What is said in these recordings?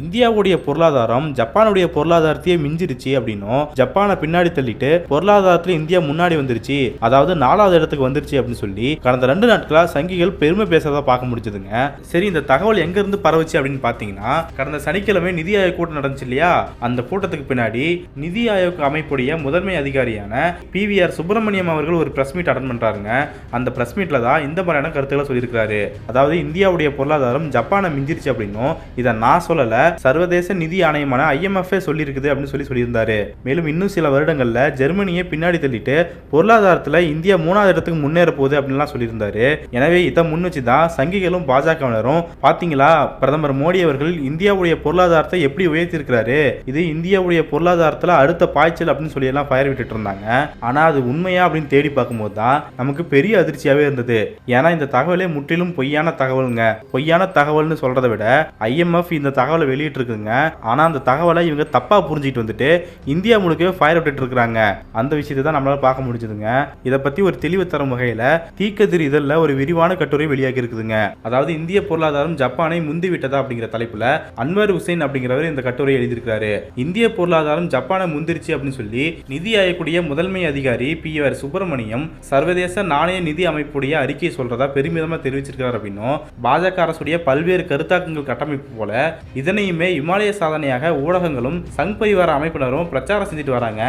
இந்தியாவுடைய பொருளாதாரம் ஜப்பானுடைய பொருளாதாரத்தையே மிஞ்சிருச்சு அப்படின்னும் ஜப்பானை பின்னாடி தள்ளிட்டு பொருளாதாரத்துல இந்தியா முன்னாடி வந்துருச்சு அதாவது நாலாவது இடத்துக்கு வந்துருச்சு அப்படின்னு சொல்லி கடந்த ரெண்டு நாட்களா சங்கிகள் பெருமை பேசுறதா பார்க்க முடிஞ்சதுங்க. சரி இந்த தகவல் எங்க இருந்து பரவுச்சு அப்படின்னு பாத்தீங்கன்னா கடந்த சனிக்கிழமை நிதி ஆயோக் கூட்டம் நடந்துச்சு இல்லையா? அந்த கூட்டத்துக்கு பின்னாடி நிதி ஆயோக் அமைப்புடைய முதன்மை அதிகாரியான பிவிஆர் சுப்பிரமணியம் அவர்கள் ஒரு பிரஸ் மீட் அட்டன் பண்றாருங்க. அந்த பிரஸ் மீட்ல தான் இந்த மாதிரியான கருத்துக்களை சொல்லியிருக்காரு அதாவது இந்தியாவுடைய பொருளாதாரம் ஜப்பானை மிஞ்சிருச்சு அப்படின்னும் இதை நான் சொல்லலை. சர்வதேச நிதி ஆணையமான ஐஎம்எஃப் சொல்லியிருக்குது அப்படின்னு சொல்லி சொல்லியிருந்தாரு. மேலும் இன்னும் சில வருடங்களில் ஜெர்மனியை பின்னாடி தள்ளிட்டு பொருளாதாரத்தில் இந்தியா மூணாவது இடத்துக்கு முன்னேற போகுது அப்படின்லாம் சொல்லியிருந்தாரு. எனவே இதை முன் வச்சு தான் சங்கிகளும் பாஜகவினரும் பார்த்தீங்களா பிரதமர் மோடி அவர்கள் இந்தியாவுடைய பொருளாதாரத்தை எப்படி உயர்த்தியிருக்கிறாரு இது இந்தியாவுடைய பொருளாதாரத்தில் அடுத்த பாய்ச்சல் அப்படின்னு சொல்லி எல்லாம் ஃபயர் விட்டுட்டு இருந்தாங்க. ஆனால் அது உண்மையா அப்படின்னு தேடி பார்க்கும்போது தான் நமக்கு பெரிய அதிர்ச்சியாகவே இருந்தது. ஏன்னா இந்த தகவலே முற்றிலும் பொய்யான தகவலுங்க. பொய்யான தகவல்னு சொல்றதை விட ஐஎம்எஃப் இந்த தகவலை வெளியிட்டிருக்குங்க. ஆனால் அந்த தகவலை இவங்க தப்பாக புரிஞ்சுக்கிட்டு வந்துட்டு இந்தியா முழுக்க ஃபயர் விட்டுட்டு இருக்கிறாங்க. அந்த விஷயத்தை தான் நம்மளால் பார்க்க முடிஞ்சதுங்க. இதை பற்றி ஒரு தெளிவு தரும் வகையில் தீக்கதிர் இதழில் ஒரு விரிவான கட்டுரை வெளியாகி இருக்குதுங்க. அதாவது இந்திய பொருளாதாரம் ஜப்பானை முந்தி விட்டதா அப்படிங்கிற தலைப்பில் அன்வர் ஹுசைன் அப்படிங்கிறவர் இந்த கட்டுரை எழுதியிருக்காரு இந்திய பொருளாதாரம் ஜப்பானை முந்திருச்சு அப்படின்னு சொல்லி நிதி ஆயக்கூடிய முதன்மை அதிகாரி பி ஆர் சுப்பிரமணியம் சர்வதேச நாணய நிதி அமைப்புடைய அறிக்கை சொல்றதா பெருமிதமாக தெரிவிச்சிருக்கிறார் அப்படின்னும் பாஜக அரசுடைய பல்வேறு கருத்தாக்கங்கள் கட்டமைப்பு போல இதன் இதனையுமே இமாலய சாதனையாக ஊடகங்களும் சங் பரிவார அமைப்பினரும் பிரச்சாரம் செஞ்சுட்டு வராங்க.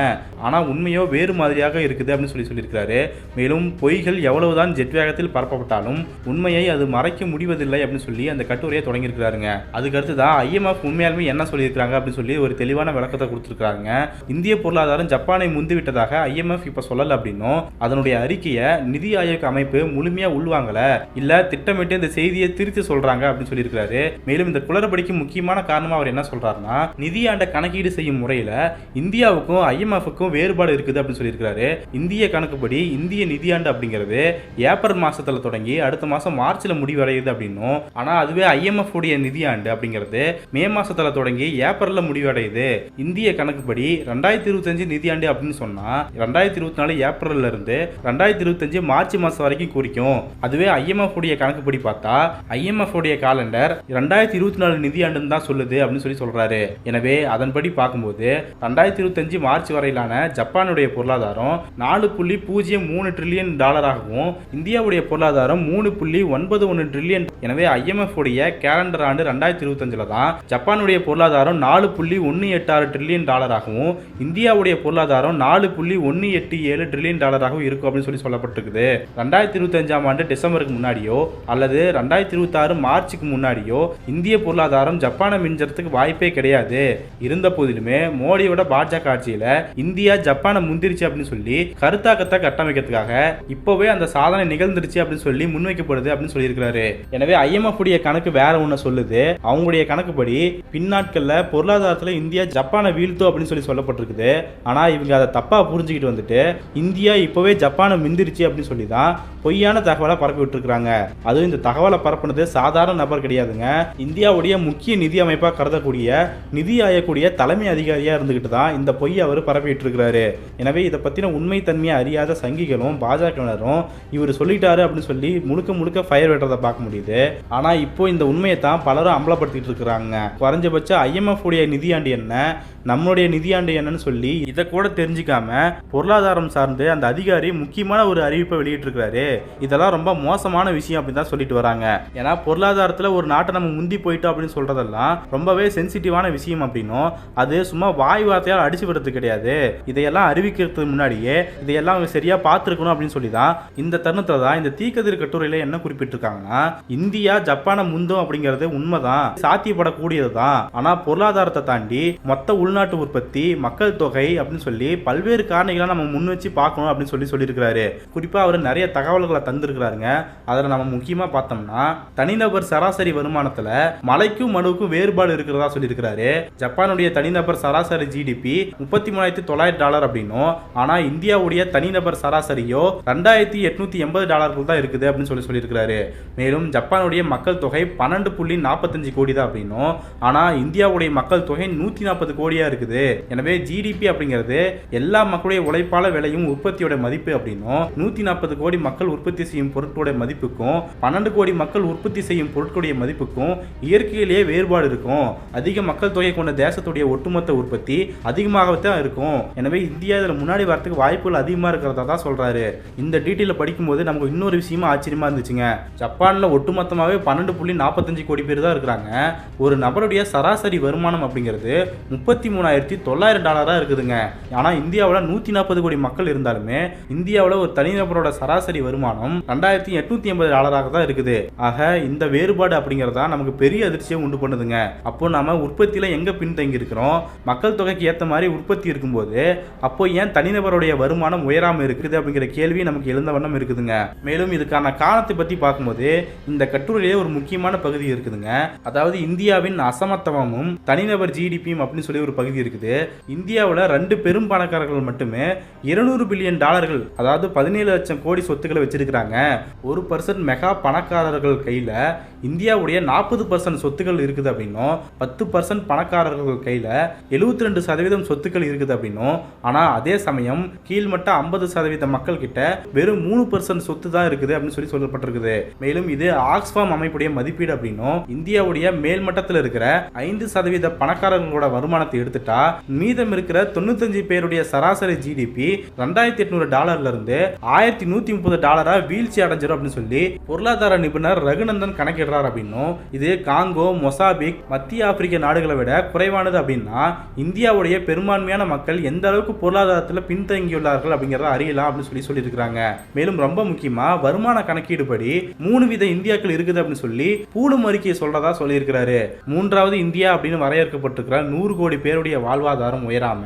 ஆனால் உண்மையோ வேறு மாதிரியாக இருக்குது அப்படின்னு சொல்லி சொல்லியிருக்கிறாரு. மேலும் பொய்கள் எவ்வளவுதான் ஜெட் வேகத்தில் பரப்பப்பட்டாலும் உண்மையை அது மறைக்க முடிவதில்லை அப்படின்னு சொல்லி அந்த கட்டுரையை தொடங்கியிருக்கிறாருங்க. அதுக்கடுத்து தான் ஐஎம்எஃப் உண்மையாலுமே என்ன சொல்லியிருக்காங்க அப்படின்னு சொல்லி ஒரு தெளிவான விளக்கத்தை கொடுத்துருக்காங்க இந்திய பொருளாதாரம் ஜப்பானை முந்தி விட்டதாக ஐஎம்எஃப் இப்ப சொல்லல அப்படின்னும் அதனுடைய அறிக்கையை நிதி ஆயோக் அமைப்பு முழுமையா உள்வாங்கல இல்ல திட்டமிட்டு இந்த செய்தியை திருத்தி சொல்றாங்க அப்படின்னு சொல்லியிருக்கிறாரு. மேலும் இந்த குளறுபடிக்கு முக்கியமான காரணமா அவர் என்ன சொல்றாருன்னா நிதியாண்ட கணக்கீடு செய்யும் முறையில இந்தியாவுக்கும் ஐஎம்எஃப்க்கும் வேறுபாடு இருக்குது அப்படின்னு சொல்லியிருக்காரு இந்திய கணக்குப்படி இந்திய நிதியாண்டு அப்படிங்கிறது ஏப்ரல் மாசத்துல தொடங்கி அடுத்த மாசம் மார்ச்ல முடிவடையுது அப்படின்னும். ஆனா அதுவே ஐஎம்எஃப் உடைய நிதியாண்டு அப்படிங்கிறது மே மாசத்துல தொடங்கி ஏப்ரல்ல முடிவடையுது. இந்திய கணக்குப்படி ரெண்டாயிரத்தி இருபத்தஞ்சு நிதியாண்டு அப்படின்னு சொன்னா ரெண்டாயிரத்தி இருபத்தி நாலு ஏப்ரல்ல இருந்து ரெண்டாயிரத்தி இருபத்தஞ்சு மார்ச் மாசம் வரைக்கும் குறிக்கும். அதுவே ஐஎம்எஃப் உடைய கணக்குப்படி பார்த்தா ஐஎம்எஃப் உடைய காலண்டர் ரெண்டாயிரத்தி இருபத்தி நாலு நிதியாண்டுன்னு தான் சொல்லுது அப்படின்னு சொல்லி சொல்றாரு. எனவே அதன்படி பார்க்கும்போது ரெண்டாயிரத்தி இருபத்தஞ்சு மார்ச் வரையிலான ஜப்பானுடைய பொருளாதாரம் நாலு புள்ளி பூஜ்ஜியம் மூணு ட்ரில்லியன் டாலராகவும் இந்தியாவுடைய பொருளாதாரம் மூணு புள்ளி ஒன்பது ஒன்று ட்ரில்லியன் எனவே ஐஎம்எஃப் உடைய கேலண்டர் ஆண்டு ரெண்டாயிரத்தி இருபத்தஞ்சில் தான் ஜப்பானுடைய பொருளாதாரம் நாலு புள்ளி ஒன்று எட்டு ஆறு ட்ரில்லியன் டாலராகவும் இந்தியாவுடைய பொருளாதாரம் நாலு புள்ளி ஒன்று எட்டு ஏழு ட்ரில்லியன் டாலராகவும் இருக்கும் அப்படின்னு சொல்லி சொல்லப்பட்டிருக்குது. ரெண்டாயிரத்தி இருபத்தஞ்சாம் ஆண்டு டிசம்பருக்கு முன்னாடியோ அல்லது ரெண்டாயிரத்தி இருபத்தாறு மார்ச்சுக்கு முன்னாடியோ இந்திய பொருளாதாரம் ஜப்பானை மிஞ்சறதுக்கு வாய்ப்பே கிடையாது. இருந்த போதிலுமே மோடியோட பாஜக ஆட்சியில இந்தியா ஜப்பானை முந்திருச்சு அப்படின்னு சொல்லி கருத்தாக்கத்தை கட்டமைக்கிறதுக்காக இப்போவே அந்த சாதனை நிகழ்ந்துருச்சு அப்படின்னு சொல்லி முன்வைக்கப்படுது அப்படின்னு சொல்லியிருக்கிறாரு. எனவே ஐஎம்எஃப் உடைய கணக்கு வேற ஒன்று சொல்லுது. அவங்களுடைய கணக்குப்படி பின்னாட்கள்ல பொருளாதாரத்துல இந்தியா ஜப்பானை வீழ்த்தும் அப்படின்னு சொல்லி சொல்லப்பட்டிருக்குது. ஆனா இவங்க அதை தப்பா புரிஞ்சுக்கிட்டு வந்துட்டு இந்தியா இப்போவே ஜப்பானை மிந்திருச்சு அப்படின்னு சொல்லி தான் பொய்யான தகவலை பரப்பி விட்டுருக்காங்க அதுவும் இந்த தகவலை பரப்புனது சாதாரண நபர் கிடையாதுங்க. இந்தியாவுடைய முக்கிய நிதி அமைப்பாக கருதக்கூடிய நிதி ஆயக்கூடிய தலைமை அதிகாரியாக இருந்துகிட்டு தான் இந்த பொய் அவர் பரப்பிட்டு இருக்கிறாரு எனவே இதை பற்றின உண்மை தன்மையை அறியாத சங்கிகளும் பாஜகவினரும் இவர் சொல்லிட்டாரு அப்படின்னு சொல்லி முழுக்க முழுக்க ஃபயர் வெட்டுறதை பார்க்க முடியுது. ஆனால் இப்போ இந்த உண்மையை தான் பலரும் அம்பலப்படுத்திட்டு இருக்கிறாங்க குறைஞ்சபட்சம் ஐஎம்எஃப் உடைய நிதியாண்டு என்ன நம்மளுடைய நிதியாண்டு என்னன்னு சொல்லி இதை கூட தெரிஞ்சுக்காம பொருளாதாரம் சார்ந்து அந்த அதிகாரி முக்கியமான ஒரு அறிவிப்பை வெளியிட்டிருக்கிறாரு. இதெல்லாம் ரொம்ப மோசமான விஷயம் அப்படின்னு தான் சொல்லிட்டு வராங்க. ஏன்னா பொருளாதாரத்தில் ஒரு நாட்டை நம்ம முந்தி போயிட்டோம் அப்படின்னு சொல்றதெல்லாம் ரொம்பவே சென்சிட்டிவான விஷயம் அப்படின்னும் அது சும்மா வாய் வார்த்தையால் அடிச்சு விடுறது கிடையாது. இதையெல்லாம் அறிவிக்கிறதுக்கு முன்னாடியே இதையெல்லாம் அவங்க சரியா பார்த்துருக்கணும் அப்படின்னு சொல்லி தான் இந்த தருணத்தில் தான் இந்த தீக்கதிர் கட்டுரையில என்ன குறிப்பிட்டிருக்காங்கன்னா இந்தியா ஜப்பானை முந்தும் அப்படிங்கிறது உண்மைதான் சாத்தியப்படக்கூடியது தான் ஆனா பொருளாதாரத்தை தாண்டி மொத்த உள்நாட்டு உற்பத்தி மக்கள் தொகை அப்படின்னு சொல்லி பல்வேறு காரணிகளை நம்ம முன் வச்சு பார்க்கணும் அப்படின்னு சொல்லி சொல்லியிருக்கிறாரு. குறிப்பா அவர் நிறைய தகவல்களை தந்திருக்கிறாருங்க. அதில் நம்ம முக்கியமாக பார்த்தோம்னா தனிநபர் சராசரி வருமானத்தில் மலைக்கும் மனுவுக்கும் வேறு வேறுபாடு இருக்கிறதா சொல்லியிருக்கிறாரு. ஜப்பானுடைய தனிநபர் சராசரி ஜிடிபி முப்பத்தி மூணாயிரத்தி தொள்ளாயிரம் டாலர் அப்படின்னும் ஆனா இந்தியாவுடைய தனிநபர் சராசரியோ ரெண்டாயிரத்தி எட்நூத்தி எண்பது டாலர்கள் தான் இருக்குது அப்படின்னு சொல்லி சொல்லியிருக்கிறாரு. மேலும் ஜப்பானுடைய மக்கள் தொகை பன்னெண்டு புள்ளி நாற்பத்தஞ்சு கோடி தான் அப்படின்னும் ஆனா இந்தியாவுடைய மக்கள் தொகை நூத்தி நாற்பது கோடியா இருக்குது. எனவே ஜிடிபி அப்படிங்கிறது எல்லா மக்களுடைய உழைப்பால விலையும் உற்பத்தியோட மதிப்பு அப்படின்னும் நூத்தி நாற்பது கோடி மக்கள் உற்பத்தி செய்யும் பொருட்களுடைய மதிப்புக்கும் பன்னெண்டு கோடி மக்கள் உற்பத்தி செய்யும் பொருட்களுடைய மதிப்புக்கும் இயற்கையிலேயே வேறுபாடு இருக்கும். அதிக மக்கள் தொகை கொண்ட தேசத்துடைய ஒட்டுமொத்த உற்பத்தி அதிகமாகவே தான் இருக்கும். எனவே இந்தியா இதில் முன்னாடி வரத்துக்கு வாய்ப்புகள் அதிகமாக இருக்கிறதா தான் சொல்கிறாரு இந்த டீட்டெயிலில் படிக்கும்போது நமக்கு இன்னொரு விஷயமா ஆச்சரியமா இருந்துச்சுங்க. ஜப்பானில் ஒட்டுமொத்தமாகவே பன்னெண்டு புள்ளி நாற்பத்தஞ்சு கோடி பேர் தான் இருக்கிறாங்க. ஒரு நபருடைய சராசரி வருமானம் அப்படிங்கிறது முப்பத்தி மூணாயிரத்தி தொள்ளாயிரம் டாலராக இருக்குதுங்க. ஆனால் இந்தியாவில் நூற்றி நாற்பது கோடி மக்கள் இருந்தாலுமே இந்தியாவில் ஒரு தனிநபரோட சராசரி வருமானம் ரெண்டாயிரத்தி எட்நூத்தி ஐம்பது டாலராக தான் இருக்குது. ஆக இந்த வேறுபாடு அப்படிங்கிறது தான் நமக்கு பெரிய அதிர்ச்சியை உண்டு பண்ணுதுங்க. அப்போ நம்ம உற்பத்தியில் எங்கே பின்தங்கி இருக்கிறோம் மக்கள் தொகைக்கு ஏற்ற மாதிரி உற்பத்தி இருக்கும்போது அப்போ ஏன் தனிநபருடைய வருமானம் உயராமல் இருக்குது அப்படிங்கிற கேள்வி நமக்கு எழுந்த வண்ணம் இருக்குதுங்க. மேலும் இதுக்கான காரணத்தை பற்றி பார்க்கும்போது இந்த கட்டுரையிலே ஒரு முக்கியமான பகுதி இருக்குதுங்க. அதாவது இந்தியாவின் அசமத்துவமும் தனிநபர் ஜிடிபியும் அப்படின்னு சொல்லி ஒரு பகுதி இருக்குது. இந்தியாவில் ரெண்டு பெரும் பணக்காரர்கள் மட்டுமே இருநூறு பில்லியன் டாலர்கள் அதாவது பதினேழு லட்சம் கோடி சொத்துக்களை வச்சிருக்கிறாங்க. ஒரு பர்சன்ட் மெகா பணக்காரர்கள் கையில் இந்தியாவுடைய நாற்பது பர்சன்ட் சொத்துக்கள் இருக்குது அப்படின்னு அப்படின்னும் பத்து பர்சன்ட் பணக்காரர்கள் கையில் எழுபத்தி ரெண்டு சதவீதம் சொத்துக்கள் இருக்குது அப்படின்னும் ஆனால் அதே சமயம் கீழ்மட்ட ஐம்பது சதவீத மக்கள் கிட்ட வெறும் மூணு பர்சன்ட் சொத்து தான் இருக்குது அப்படின்னு சொல்லி சொல்லப்பட்டிருக்குது. மேலும் இது ஆக்ஸ்ஃபார்ம் அமைப்புடைய மதிப்பீடு அப்படின்னும் இந்தியாவுடைய மேல்மட்டத்தில் இருக்கிற ஐந்து சதவீத பணக்காரர்களோட வருமானத்தை எடுத்துட்டா மீதம் இருக்கிற தொண்ணூத்தஞ்சு பேருடைய சராசரி ஜிடிபி ரெண்டாயிரத்தி எட்நூறு டாலர்ல இருந்து ஆயிரத்தி நூத்தி முப்பது டாலரா வீழ்ச்சி அடைஞ்சிரும் அப்படின்னு சொல்லி பொருளாதார நிபுணர் ரகுநந்தன் கணக்கிடுறார் அப்படின்னும் இது காங்கோ மொசாபிக் மத்திய ஆப்பிரிக்க நாடுகளை விட குறைவானது அப்படின்னா இந்தியாவுடைய பெரும்பான்மையான மக்கள் எந்த அளவுக்கு பொருளாதாரத்தில் பின்தங்கியுள்ளார்கள் அப்படிங்கிறத அறியலாம் அப்படின்னு சொல்லி சொல்லியிருக்கிறாங்க. மேலும் ரொம்ப முக்கியமாக வருமான கணக்கீடு படி மூணு வித இந்தியாக்கள் இருக்குது அப்படின்னு சொல்லி பூலும் அறிக்கையை சொல்றதா சொல்லியிருக்கிறாரு. மூன்றாவது இந்தியா அப்படின்னு வரையறுக்கப்பட்டிருக்கிற நூறு கோடி பேருடைய வாழ்வாதாரம் உயராம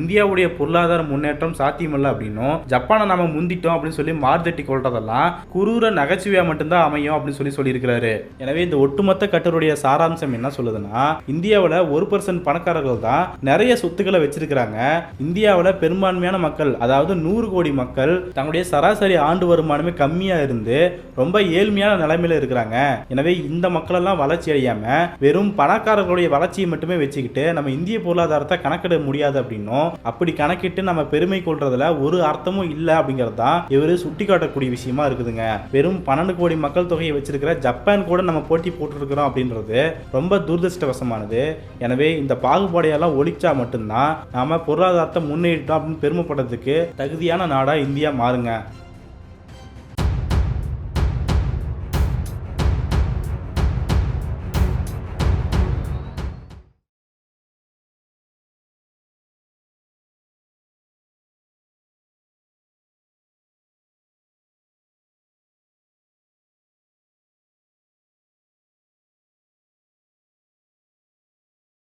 இந்தியாவுடைய பொருளாதார முன்னேற்றம் சாத்தியமில்லை அப்படின்னும் ஜப்பானை நாம முந்திட்டோம் அப்படின்னு சொல்லி மார்தட்டி கொள்றதெல்லாம் குரூர நகைச்சுவையா மட்டும்தான் அமையும் அப்படின்னு சொல்லி சொல்லியிருக்கிறாரு. எனவே இந்த ஒட்டுமொத்த கட்டுரையுடைய சாராம்சம் என்ன? சொல்லுதுன்னா இந்தியாவில் ஒரு பர்சன்ட் பணக்காரர்கள் தான் நிறைய சொத்துக்களை வச்சிருக்கிறாங்க. இந்தியாவில் பெரும்பான்மையான மக்கள் அதாவது நூறு கோடி மக்கள் தங்களுடைய சராசரி ஆண்டு வருமானமே கம்மியாக இருந்து ரொம்ப ஏழ்மையான நிலைமையில இருக்கிறாங்க. எனவே இந்த மக்களெல்லாம் வளர்ச்சி அடையாம வெறும் பணக்காரர்களுடைய வளர்ச்சியை மட்டுமே வச்சுக்கிட்டு நம்ம இந்திய பொருளாதாரத்தை கணக்கிட முடியாது அப்படின்னும் அப்படி கணக்கிட்டு நம்ம பெருமை கொள்றதுல ஒரு அர்த்தமும் இல்லை அப்படிங்கிறது தான் இவர் சுட்டி காட்டக்கூடிய விஷயமா இருக்குதுங்க. வெறும் பன்னெண்டு கோடி மக்கள் தொகையை வச்சிருக்கிற ஜப்பான் கூட நம்ம போட்டி போட்டுருக்கிறோம் அப்படின்றது ரொம்ப ரொம்ப துரதிருஷ்டவசமானது. எனவே இந்த பாகுபாடையெல்லாம் ஒழிச்சா மட்டும்தான் நாம பொருளாதாரத்தை முன்னேறிட்டோம் அப்படின்னு பெருமைப்படுறதுக்கு தகுதியான நாடா இந்தியா மாறுங்க.